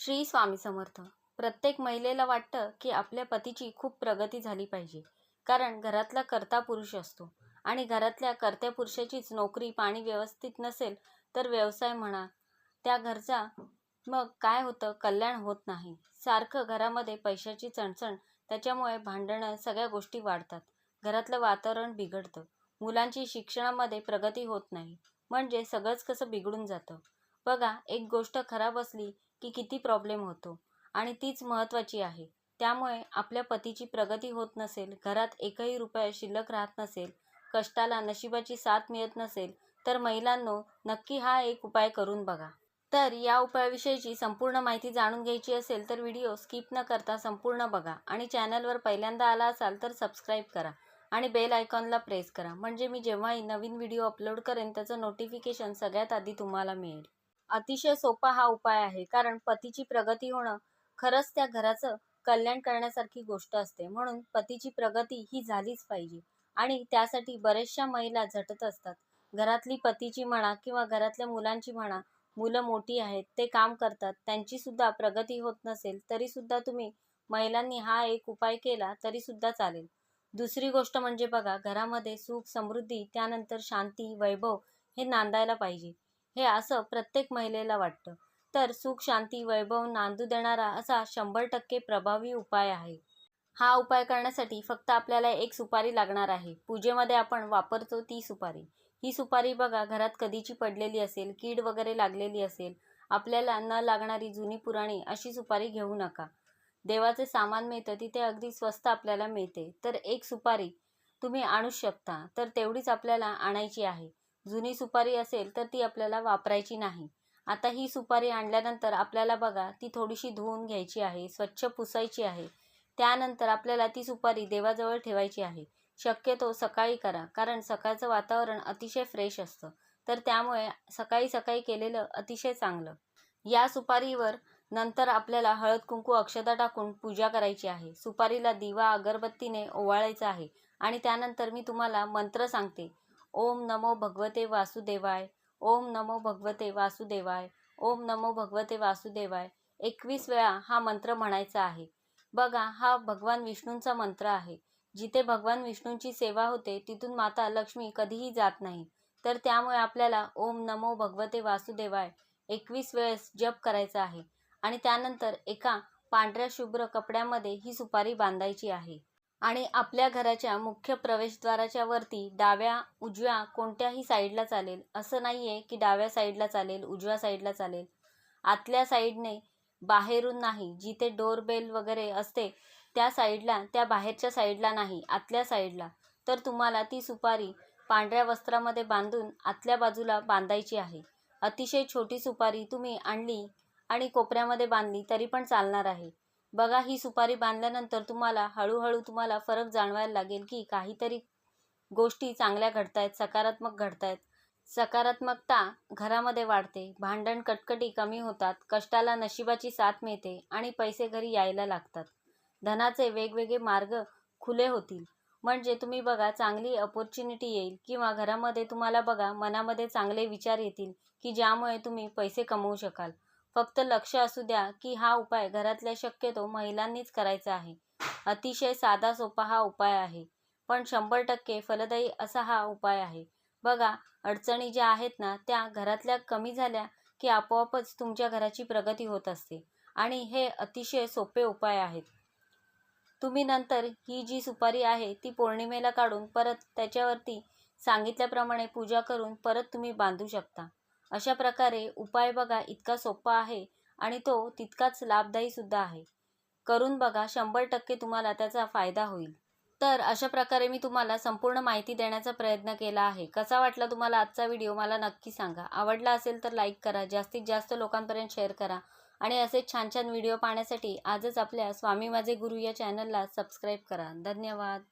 श्री स्वामी समर्थ. प्रत्येक महिलेला वाटतं की आपल्या पतीची खूप प्रगती झाली पाहिजे. कारण घरातला कर्ता पुरुष असतो. आणि घरातल्या कर्त्या पुरुषाचीच नोकरी पाणी व्यवस्थित नसेल तर व्यवसाय म्हणा. त्या घरचा मग काय होतं? कल्याण होत नाही. सारखं घरामध्ये पैशाची चणचण त्याच्यामुळे भांडणं सगळ्या गोष्टी वाढतात. घरातलं वातावरण बिघडतं. मुलांची शिक्षणामध्ये प्रगती होत नाही. म्हणजे सगळंच कसं बिघडून जातं? बघा एक गोष्ट खराब असली की किती प्रॉब्लेम होतो. आणि तीच महत्त्वाची आहे. त्यामुळे आपल्या पतीची प्रगती होत नसेल घरात एकही रुपया शिल्लक राहत नसेल कष्टाला नशिबाची साथ मिळत नसेल तर महिलांनो नक्की हा एक उपाय करून बघा. तर या उपायाविषयीची संपूर्ण माहिती जाणून घ्यायची असेल तर व्हिडिओ स्किप न करता संपूर्ण बघा. आणि चॅनलवर पहिल्यांदा आला असाल तर सबस्क्राईब करा. आणि बेल आयकॉनला प्रेस करा. म्हणजे मी जेव्हाही नवीन व्हिडिओ अपलोड करेन त्याचं नोटिफिकेशन सगळ्यात आधी तुम्हाला मिळेल. अतिशय सोपा हा उपाय आहे. कारण पतीची प्रगती होणं खरंच त्या घराचं कल्याण करण्यासारखी गोष्ट असते. म्हणून पतीची प्रगती ही झालीच पाहिजे. आणि त्यासाठी बऱ्याचशा महिला झटत असतात. घरातली पतीची म्हणा किंवा घरातल्या मुलांची म्हणा मुलं मोठी आहेत ते काम करतात त्यांची सुद्धा प्रगती होत नसेल तरी सुद्धा तुम्ही महिलांनी हा एक उपाय केला तरी सुद्धा चालेल. दुसरी गोष्ट म्हणजे बघा घरामध्ये सुख समृद्धी त्यानंतर शांती वैभव हे नांदायला पाहिजे. हे असं प्रत्येक महिलेला वाटतं. तर सुख शांती वैभव नांदू देणारा असा शंभर टक्के प्रभावी उपाय आहे. हा उपाय करण्यासाठी फक्त आपल्याला एक सुपारी लागणार आहे. पूजेमध्ये आपण वापरतो ती सुपारी. ही सुपारी बघा घरात कधीची पडलेली असेल कीड वगैरे लागलेली असेल आपल्याला न लागणारी जुनी पुराणी अशी सुपारी घेऊ नका. देवाचे सामान मिळतं तिथे अगदी स्वस्त आपल्याला मिळते. तर एक सुपारी तुम्ही आणू शकता. तर तेवढीच आपल्याला आणायची आहे. जुनी सुपारी असेल तर ती आपल्याला वापरायची नाही. आता ही सुपारी आणल्यानंतर आपल्याला बघा ती थोडीशी धुवून घ्यायची आहे स्वच्छ पुसायची आहे. त्यानंतर आपल्याला ती सुपारी देवाजवळ ठेवायची आहे. शक्यतो सकाळी करा कारण सकाळचं वातावरण अतिशय फ्रेश असतं. तर त्यामुळे सकाळी सकाळी केलेलं अतिशय चांगलं. या सुपारीवर नंतर आपल्याला हळद कुंकू अक्षता टाकून पूजा करायची आहे. सुपारीला दिवा अगरबत्तीने ओवाळायचं आहे. आणि त्यानंतर मी तुम्हाला मंत्र सांगते. ओम नमो भगवते वासुदेवाय. ओम नमो भगवते वासुदेवाय. ओम नमो भगवते वासुदेवाय. एकवीस वेळा हा मंत्र म्हणायचा आहे. बघा हा भगवान विष्णूंचा मंत्र आहे. जिथे भगवान विष्णूंची सेवा होते तिथून माता लक्ष्मी कधीही जात नाही. तर त्यामुळे आपल्याला ओम नमो भगवते वासुदेवाय एकवीस वेळेस जप करायचा आहे. आणि त्यानंतर एका पांढऱ्या शुभ्र कपड्यामध्ये ही सुपारी बांधायची आहे. आणि आपल्या घराच्या मुख्य प्रवेशद्वाराच्या वरती डाव्या उजव्या कोणत्याही साईडला चालेल. असं नाही आहे की डाव्या साईडला चालेल उजव्या साईडला चालेल. आतल्या साईडने बाहेरून नाही जिथे डोरबेल वगैरे असते त्या साईडला त्या बाहेरच्या साईडला नाही आतल्या साईडला. तर तुम्हाला ती सुपारी पांढऱ्या वस्त्रामध्ये बांधून आतल्या बाजूला बांधायची आहे. अतिशय छोटी सुपारी तुम्ही आणली आणि कोपऱ्यामध्ये बांधली तरी पण चालणार आहे. बघा ही सुपारी बांधल्यानंतर तुम्हाला हळूहळू तुम्हाला फरक जाणवायला लागेल की काहीतरी गोष्टी चांगल्या घडत आहेत सकारात्मक घडत आहेत सकारात्मकता घरामध्ये वाढते भांडण कटकटी कमी होतात कष्टाला नशिबाची साथ मिळते आणि पैसे घरी यायला लागतात. धनाचे वेगवेगळे मार्ग खुले होतील. म्हणजे तुम्ही बघा चांगली अपॉर्च्युनिटी येईल किंवा घरामध्ये तुम्हाला बघा मनामध्ये चांगले विचार येतील की ज्यामुळे तुम्ही पैसे कमवू शकाल. फक्त लक्ष असू द्या की हा उपाय घरातल्या शक्यतो महिलांनीच करायचा आहे. अतिशय साधा सोपा हा उपाय आहे. पण शंभर टक्के फलदायी असा हा उपाय आहे. बघा अडचणी ज्या आहेत ना त्या घरातल्या कमी झाल्या की आपोआपच तुमच्या घराची प्रगती होत असते. आणि हे अतिशय सोपे उपाय आहेत. तुम्ही नंतर ही जी सुपारी आहे ती पौर्णिमेला काढून परत त्याच्यावरती सांगितल्याप्रमाणे पूजा करून परत तुम्ही बांधू शकता. अशा प्रकारे उपाय बघा इतका सोपा आहे आणि तो तितकाच लाभदायी सुद्धा आहे. करून बघा शंभर टक्के तुम्हाला त्याचा फायदा होईल. तर अशा प्रकारे मी तुम्हाला संपूर्ण माहिती देण्याचा प्रयत्न केला आहे. कसा वाटला तुम्हाला आजचा व्हिडिओ मला नक्की सांगा. आवडला असेल तर लाईक करा जास्तीत जास्त लोकांपर्यंत शेअर करा आणि असेच छान छान व्हिडिओ पाहण्यासाठी आजच आपल्या स्वामी माझे गुरु या चॅनलला सबस्क्राईब करा. धन्यवाद.